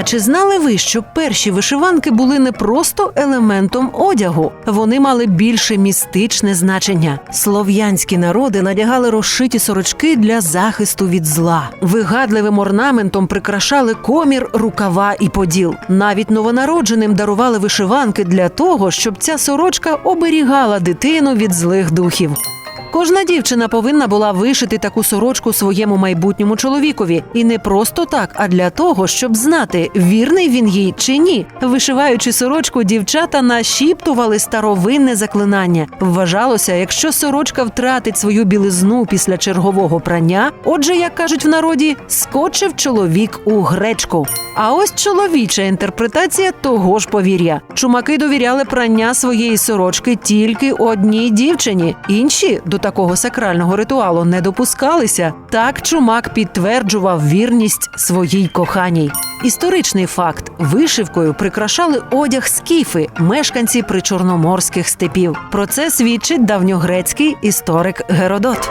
А чи знали ви, що перші вишиванки були не просто елементом одягу? Вони мали більше містичне значення. Слов'янські народи надягали розшиті сорочки для захисту від зла. Вигадливим орнаментом прикрашали комір, рукава і поділ. Навіть новонародженим дарували вишиванки для того, щоб ця сорочка оберігала дитину від злих духів. Кожна дівчина повинна була вишити таку сорочку своєму майбутньому чоловікові, і не просто так, а для того, щоб знати, вірний він їй чи ні. Вишиваючи сорочку, дівчата нашіптували старовинне заклинання. Вважалося, якщо сорочка втратить свою білизну після чергового прання, отже, як кажуть в народі, скочив чоловік у гречку. А ось чоловіча інтерпретація того ж повір'я. Чумаки довіряли прання своєї сорочки тільки одній дівчині. Інші до такого сакрального ритуалу не допускалися. Так чумак підтверджував вірність своїй коханій. Історичний факт: вишивкою прикрашали одяг скіфи, мешканці причорноморських степів. Про це свідчить давньогрецький історик Геродот.